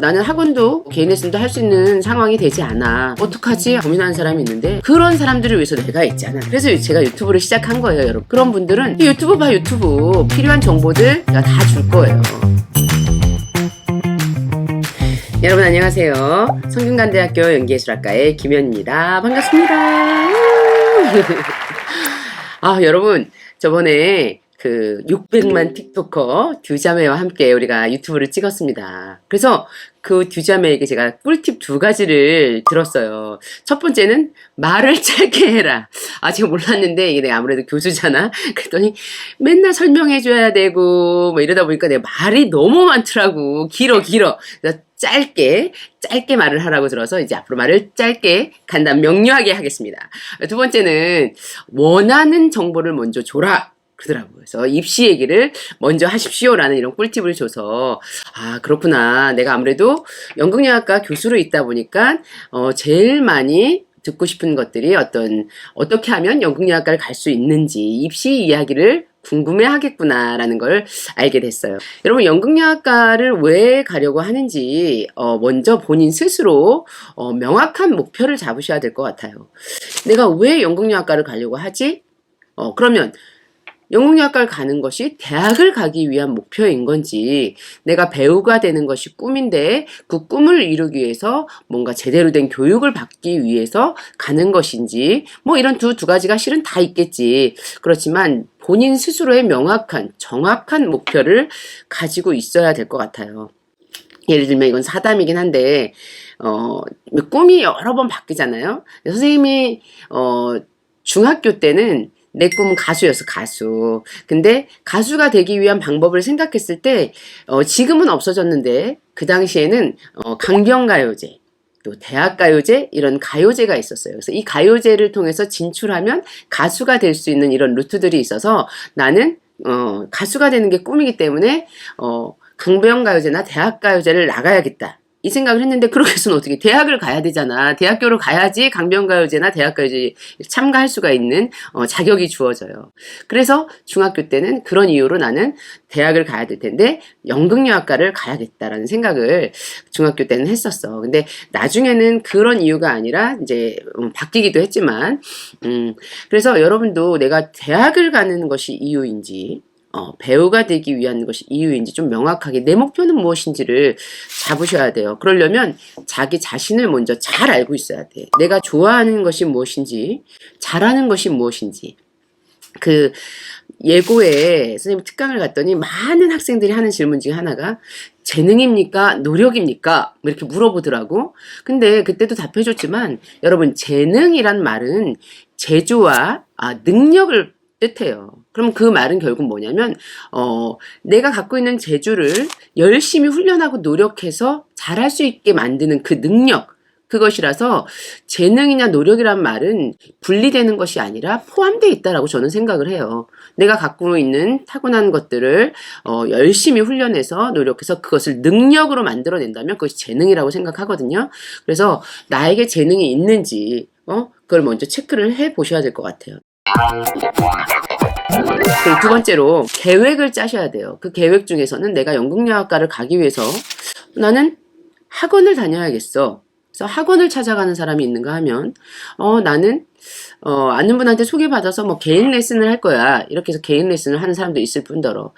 나는 학원도 개인 레슨도 할 수 있는 상황이 되지 않아. 어떡하지? 고민하는 사람이 있는데 그런 사람들을 위해서 내가 있잖아. 그래서 제가 유튜브를 시작한 거예요, 여러분. 그런 분들은 이 유튜브 봐, 유튜브. 필요한 정보들 내가 다 줄 거예요. 여러분 안녕하세요. 성균관대학교 연기예술학과의 김현입니다. 반갑습니다. 아, 여러분, 저번에 그 600만 틱토커 듀자매와 함께 우리가 유튜브를 찍었습니다. 그래서 그 듀자매에게 제가 꿀팁 두 가지를 들었어요. 첫 번째는 말을 짧게 해라. 아, 제가 몰랐는데 이게 내가 아무래도 교수잖아. 그랬더니 맨날 설명해줘야 되고 뭐 이러다 보니까 내가 말이 너무 많더라고. 길어, 길어. 그래서 짧게, 짧게 말을 하라고 들어서 이제 앞으로 말을 짧게, 간단, 명료하게 하겠습니다. 두 번째는 원하는 정보를 먼저 줘라. 그러더라고요. 그래서 입시 얘기를 먼저 하십시오라는 이런 꿀팁을 줘서 아 그렇구나. 내가 아무래도 연극영화과 교수로 있다 보니까 어 제일 많이 듣고 싶은 것들이 어떤 어떻게 하면 연극영화과를 갈 수 있는지 입시 이야기를 궁금해 하겠구나라는 걸 알게 됐어요. 여러분 연극영화과를 왜 가려고 하는지 어, 먼저 본인 스스로 어, 명확한 목표를 잡으셔야 될 것 같아요. 내가 왜 연극영화과를 가려고 하지? 어, 그러면 영국학과를 가는 것이 대학을 가기 위한 목표인 건지 내가 배우가 되는 것이 꿈인데 그 꿈을 이루기 위해서 뭔가 제대로 된 교육을 받기 위해서 가는 것인지 뭐 이런 두 두 가지가 실은 다 있겠지 그렇지만 본인 스스로의 명확한 정확한 목표를 가지고 있어야 될 것 같아요. 예를 들면 이건 사담이긴 한데 어 꿈이 여러 번 바뀌잖아요. 선생님이 어 중학교 때는 내 꿈은 가수였어, 가수. 근데 가수가 되기 위한 방법을 생각했을 때, 어, 지금은 없어졌는데, 그 당시에는, 어, 강변가요제, 또 대학가요제, 이런 가요제가 있었어요. 그래서 이 가요제를 통해서 진출하면 가수가 될 수 있는 이런 루트들이 있어서 나는, 어, 가수가 되는 게 꿈이기 때문에, 어, 강변가요제나 대학가요제를 나가야겠다. 이 생각을 했는데 그렇게 해서는 어떻게 대학을 가야 되잖아. 대학교를 가야지 강변가요제나 대학가요제 참가할 수가 있는 어, 자격이 주어져요. 그래서 중학교 때는 그런 이유로 나는 대학을 가야 될 텐데 연극영화과를 가야겠다라는 생각을 중학교 때는 했었어. 근데 나중에는 그런 이유가 아니라 이제 음, 바뀌기도 했지만 음, 그래서 여러분도 내가 대학을 가는 것이 이유인지 어, 배우가 되기 위한 것이 이유인지 좀 명확하게 내 목표는 무엇인지를 잡으셔야 돼요. 그러려면 자기 자신을 먼저 잘 알고 있어야 돼. 내가 좋아하는 것이 무엇인지, 잘하는 것이 무엇인지. 그 예고에 선생님 특강을 갔더니 많은 학생들이 하는 질문 중에 하나가 재능입니까? 노력입니까? 뭐 이렇게 물어보더라고. 근데 그때도 답해줬지만 여러분 재능이란 말은 재주와 아, 능력을 뜻해요. 그럼 그 말은 결국 뭐냐면, 어, 내가 갖고 있는 재주를 열심히 훈련하고 노력해서 잘할 수 있게 만드는 그 능력, 그것이라서 재능이나 노력이란 말은 분리되는 것이 아니라 포함되어 있다라고 저는 생각을 해요. 내가 갖고 있는 타고난 것들을 어, 열심히 훈련해서 노력해서 그것을 능력으로 만들어낸다면 그것이 재능이라고 생각하거든요. 그래서 나에게 재능이 있는지 어, 그걸 먼저 체크를 해 보셔야 될 것 같아요. 그리고 두 번째로 계획을 짜셔야 돼요. 그 계획 중에서는 내가 연극영화과를 가기 위해서 나는 학원을 다녀야겠어. 그래서 학원을 찾아가는 사람이 있는가 하면 어 나는 어 아는 분한테 소개받아서 뭐 개인 레슨을 할 거야. 이렇게 해서 개인 레슨을 하는 사람도 있을 뿐더러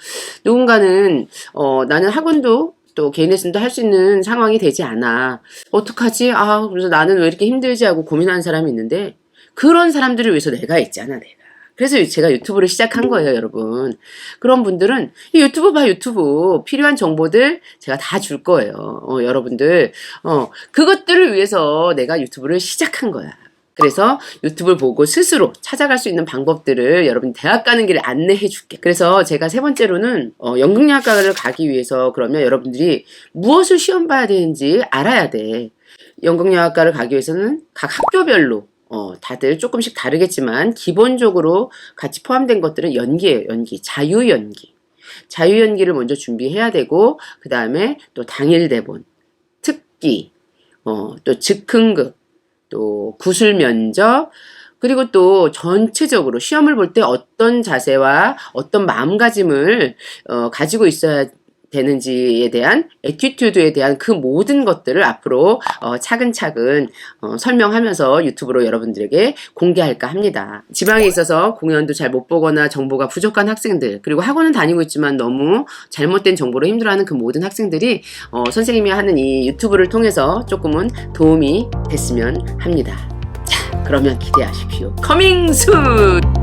누군가는 어 나는 학원도 또 개인 레슨도 할 수 있는 상황이 되지 않아. 어떡하지? 아, 그래서 나는 왜 이렇게 힘들지 하고 고민하는 사람이 있는데 그런 사람들을 위해서 내가 있잖아, 내가. 그래서 제가 유튜브를 시작한 거예요, 여러분. 그런 분들은 이 유튜브 봐, 유튜브. 필요한 정보들 제가 다 줄 거예요. 어, 여러분들. 어, 그것들을 위해서 내가 유튜브를 시작한 거야. 그래서 유튜브를 보고 스스로 찾아갈 수 있는 방법들을 여러분 대학 가는 길에 안내해 줄게. 그래서 제가 세 번째로는 어, 연극영화과를 가기 위해서 그러면 여러분들이 무엇을 시험 봐야 되는지 알아야 돼. 연극영화과를 가기 위해서는 각 학교별로 어, 다들 조금씩 다르겠지만 기본적으로 같이 포함된 것들은 연기예요. 연기. 자유 연기. 자유 연기를 먼저 준비해야 되고 그 다음에 또 당일 대본, 특기, 어, 또 즉흥극, 또 구술 면접, 그리고 또 전체적으로 시험을 볼 때 어떤 자세와 어떤 마음가짐을 어, 가지고 있어야 되는지에 대한 에티튜드에 대한 그 모든 것들을 앞으로 어, 차근차근 어, 설명하면서 유튜브로 여러분들에게 공개할까 합니다. 지방에 있어서 공연도 잘 못 보거나 정보가 부족한 학생들 그리고 학원은 다니고 있지만 너무 잘못된 정보로 힘들어하는 그 모든 학생들이 어, 선생님이 하는 이 유튜브를 통해서 조금은 도움이 됐으면 합니다. 자, 그러면 기대하십시오. 커밍 순!